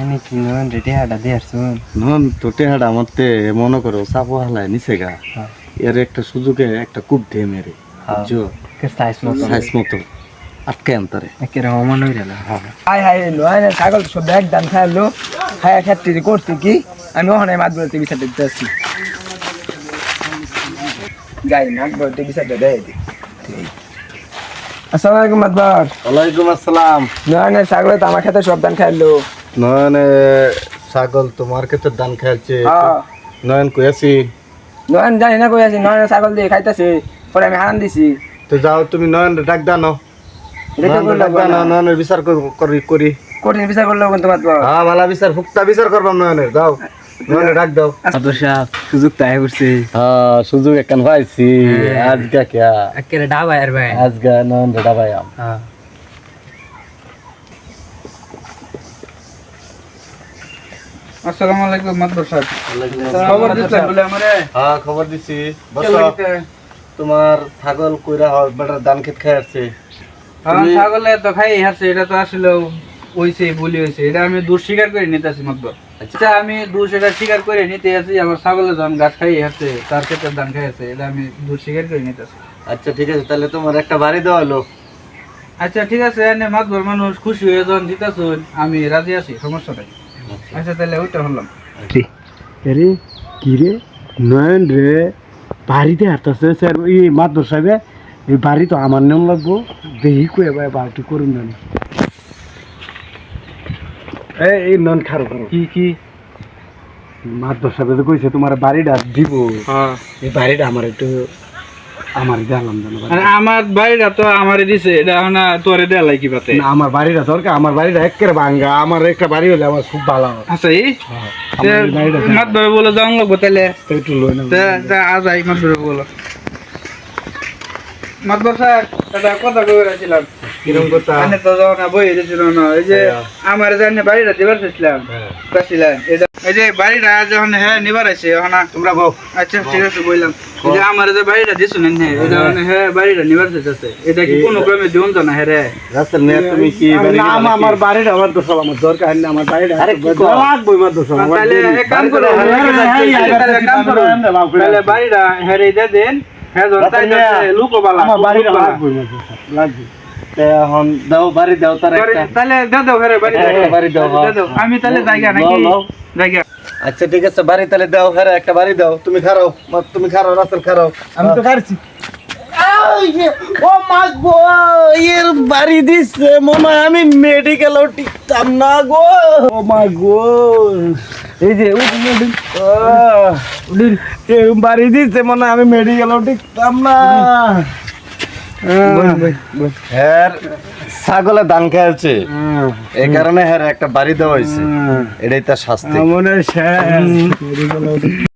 আমি কি নন হাডা নন মনে করো হালায় গা। হ্যাঁ। এর একটা সুযোগে একটা কূপ দিয়ে মেরে। বুঝছ? কে সাইজ মতো। সাইজ মতো। আটকে আনতারে। একের অমন হই গেল হাই হাই এলো হাই ছাগল সব এক দান খাইলো খায়া খেতে করছে কি? আমি ওখানে মাছ বলতে বিচারতে দিতে আসছি। গাই মাছ বলতে বিচারতে দেয় আসসালামু আলাইকুম মাতবার। ওয়ালাইকুম আসসালাম। নয় ছাগল তো আমার খেতে সব দান খাইলো। নয়ন ছাগল তোমার হ্যাঁ নয়ন কইয়াছি নয়ন জানি না কই আছি নয়ন ছাগল দিয়ে খাইতেছে পরে আমি হারান দিছি। তো যাও তুমি নয়ন ডাক দানো নয়নের বিচার কর- করি কঠিন বিচার করল কিন্তু মাতবার। হ্যাঁ ভালো বিচার ফুক্তা বিচার করবাম নয়নের যাও। ডাক দাও। বর্ষা সুযোগ তাই করছে। হ্যাঁ সুযোগ একখান পাইছি। আজকে কিয়া একের ডাবা আর ভাই। আজকে আম। হ্যাঁ। আসসালামু আলাইকুম মাতবার সাহেব। খবর দিছিলেন বলে আমারে? হ্যাঁ খবর দিছি। বসো। তোমার ছাগল কইরা হয় বেটার ধান খেত খাই আসছে। ছাগলে তো খাই হারছে এটা তো আসলে হইছে বলি হয়েছে এটা আমি দূর স্বীকার করে নিতেছি মত আচ্ছা আমি দূর সেটা স্বীকার করে নিতে আছি আমার ছাগলের ধান গাছ খাই আছে তার ক্ষেত্রে ধান খাই আছে এটা আমি দূর স্বীকার করে নিতেছি আচ্ছা ঠিক আছে তাহলে তোমার একটা বাড়ি দেওয়া হলো আচ্ছা ঠিক আছে এনে মাতবর মানুষ খুশি হয়ে যখন দিতেছুন আমি রাজি আছি সমস্যা নাই। আচ্ছা। তাহলে ওইটা হলাম। আরে কি রে? নয়ন রে বাড়িতে হাঁটতেছে স্যার এই মাদর সাহেব এই বাড়ি তো আমার নাম লাগবো। দেখি কয়ে বাড়িটি করুন না। এই নন খারো খারো। কি কি? মাদর সাহেব তো কইছে তোমার বাড়িটা দিব। হ্যাঁ। এই বাড়িটা আমার একটু আমার দিলাম জানো আমার বাড়িটা তো আমারে দিছে এটা না তোরে দেয়া লাগি পাতে না আমার বাড়িটা দরকার আমার বাড়িটা একেবারে ভাঙ্গা আমার একটা বাড়ি হলে আমার খুব ভালো হয় আচ্ছা এই? এই বাড়িটা মাতবর বলে যাওয়া লাগবো তাহলে একটু লই না আজ আই মাতবর বলো। মাতবর স্যার একটা কথা কই রাখছিলাম কিরম কথা? আমি তো যাও না বই দিছিল না। এই যে আমার জানি বাড়িটা দিবার চাইছিলাম। চাইছিলাম এই যে বাড়িটা যখন হ্যাঁ নিবার আছে তোমরা বউ। আচ্ছা ঠিক আছে বললাম এই যে আমার যে বাড়িটা দিছো না হ্যাঁ এটা মানে হ্যাঁ বাড়িটা নিবার চাইছে এটা কি কোনো ক্রমে দিউন তো না হ্যাঁ তুমি কি আমার- বাড়িটা আমার দোষ আমার দরকার নেই আমার বাড়িটা আরে লাগবো আমার দোষ আমার তাহলে এক কাম করো তাহলে কাম করো তাহলে বাড়িটা হ্যাঁ দেন হ্যাঁ লুকোবালা আমার বাড়িটা। লাগবো লাগবে এখন দাও বাড়ি দাও তার একটা। তাহলে দাও দাও হ্যাঁ বাড়ি হ্যাঁ, বাড়ি দাও, হ্যাঁ। আমি তাহলে জায়গা নাকি। জায়গা। আচ্ছা ঠিক আছে বাড়ি তাহলে দাও হ্যাঁ একটা বাড়ি দাও। তুমি খারাও তুমি খারাও রাস্তার খারাও। আমি তো কাটছি ও মা গো এর বাড়ি দিছে মনে আমি মেডিকেলও টিকতাম না গো। ও মা গো এই যে বাড়ি দিচ্ছে মনে আমি মেডিকেলও টিকতাম না। হ্যাঁ। ছাগলে দান খেয়েছে। এই কারণে হ্যাঁ একটা বাড়ি দেওয়া হয়েছে। এটাই তার শাস্তি। মনে হয়